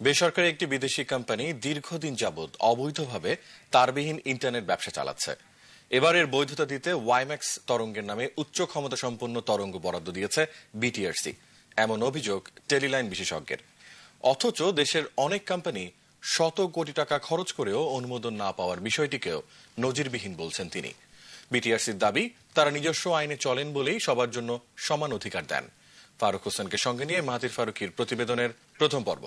বেসরকারি একটি বিদেশি কোম্পানি দীর্ঘদিন যাবৎ অবৈধভাবে তারবিহীন ইন্টারনেট ব্যবসা চালাচ্ছে। এবারের বৈধতা দিতে ওয়াইম্যাক্স তরঙ্গের নামে উচ্চ ক্ষমতা সম্পন্ন তরঙ্গ বরাদ্দ দিয়েছে বিটিআরসি, এমন অভিযোগ টেলিলাইন বিশেষজ্ঞের। অথচ দেশের অনেক কোম্পানি শত কোটি টাকা খরচ করেও অনুমোদন না পাওয়ার বিষয়টিকেও নজিরবিহীন বলছেন তিনি। বিটিআরসির দাবি, তারা নিজস্ব আইনে চলেন বলেই সবার জন্য সমান অধিকার দেন। ফারুক হোসেনকে সঙ্গে নিয়ে মাহাতির ফারুকির প্রতিবেদনের প্রথম পর্ব।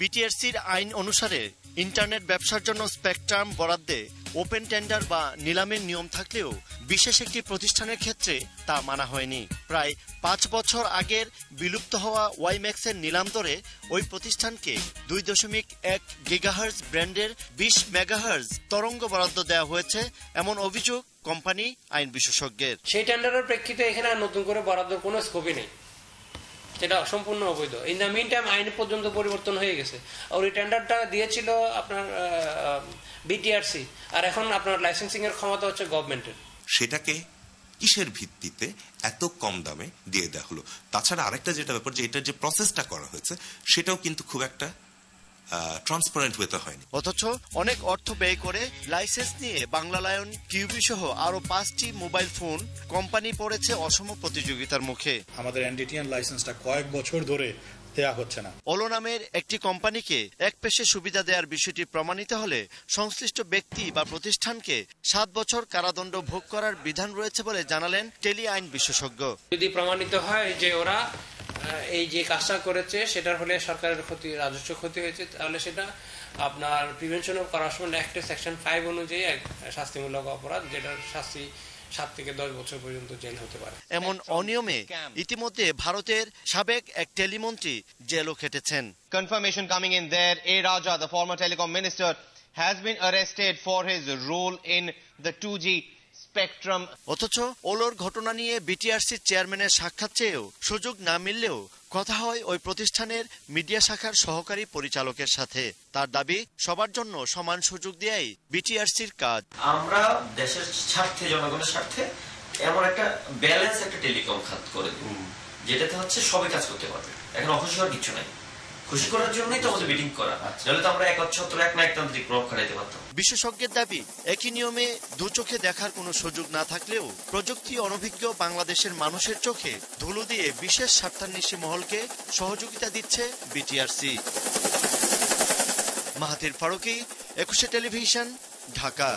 বিটিআরসির আইন অনুসারে ইন্টারনেট ব্যবসার জন্য স্পেকট্রাম বরাদ্দে ওপেন টেন্ডার বা নিলামের নিয়ম থাকলেও বিশেষ একটি প্রতিষ্ঠানের ক্ষেত্রে তা মানা হয়নি। প্রায় পাঁচ বছর আগের বিলুপ্ত হওয়া ওয়াইম্যাক্সের নিলাম দরে ওই প্রতিষ্ঠানকে দুই দশমিক এক গিগাহার্জ ব্র্যান্ডের বিশ মেগাহার্জ তরঙ্গ বরাদ্দ দেওয়া হয়েছে এমন অভিযোগ কোম্পানি আইন বিশেষজ্ঞের। সেই টেন্ডারের প্রেক্ষিতে এখানে নতুন করে বরাদ্দ কোনো স্কোপই নেই। সেটা সম্পূর্ণ অবৈধ। ইন দ্য মিন টাইম আইন পর্যন্ত পরিবর্তন হয়ে গেছে। আর ওই টেন্ডারটা দিয়েছিল আপনার বিটিআরসি আর এখন আপনার লাইসেন্সিং এর ক্ষমতা হচ্ছে গভর্নমেন্টের সেটাকে কিসের ভিত্তিতে এত কম দামে দিয়ে দেওয়া হলো? তাছাড়া আরেকটা যেটা ব্যাপার যে, এটার যে প্রসেসটা করা হয়েছে, সেটাও কিন্তু খুব একটা ট্রান্সপারেন্ট হতে হয়নি। অথচ অনেক অর্থ ব্যয় করে লাইসেন্স নিয়ে বাংলা লায়ন কিউবি সহ আরও পাঁচটি মোবাইল ফোন কোম্পানি পড়েছে অসম প্রতিযোগিতার মুখে। আমাদের এনডিটিএন লাইসেন্সটা কয়েক বছর ধরে দেয়া হচ্ছে না। ওলো নামের একটি কোম্পানিকে এক পেশে সুবিধা দেওয়ার বিষয়টি প্রমাণিত হলে সংশ্লিষ্ট ব্যক্তি বা প্রতিষ্ঠানকে সাত বছর কারাদণ্ড ভোগ করার বিধান রয়েছে বলে জানালেন টেলি আইন বিশেষজ্ঞ। যদি প্রমাণিত হয় যে ওরা এই যে কাজটা করেছে সেটার হলে সরকারের ক্ষতি রাজস্ব ক্ষতি হয়েছে তাহলে সেটা আপনার প্রিভেনশন অফ করাপশন অ্যাক্টের সেকশন ফাইভ অনুযায়ী এক শাস্তিমূলক অপরাধ যেটার শাস্তি সাত থেকে দশ বছর পর্যন্ত জেল হতে পারে এমন অনিয়মে ইতিমধ্যে ভারতের সাবেক এক টেলিমন্ত্রী জেলও খেটেছেন confirmation coming in there. A. Raja, the former telecom minister, has been arrested for his role in the 2G spectrum. অথচ ওলোর ঘটনা নিয়ে বিটিআরসির চেয়ারম্যানের সাক্ষাৎ চেয়েও সুযোগ না মিললেও কথা হয় ওই প্রতিষ্ঠানের মিডিয়া শাখার সহকারী পরিচালকের সাথে। তার দাবি সবার জন্য সমান সুযোগ দেয়াই বিটিআরসির কাজ। আমরা দেশের স্বার্থে জনগণের স্বার্থে এমন একটা ব্যালেন্স একটা টেলিকম খাত করে দেব যেটাতে হচ্ছে সবাই কাজ করতে পারবে। এখন অখুশি কিছু নাই। খুশি করার জন্যই তো আমাদের করা। তো আমরা একচ্ছত্র, এক প্রভাব পারতাম। বিশেষজ্ঞের দাবি, একই নিয়মে দু চোখে দেখার কোনো সুযোগ না থাকলেও প্রযুক্তি অনভিজ্ঞ বাংলাদেশের মানুষের চোখে ধুলো দিয়ে বিশেষ স্বার্থান্বেষী মহলকে সহযোগিতা দিচ্ছে বিটিআরসি। মাহাতির ফারুকি, একুশে টেলিভিশন, ঢাকা।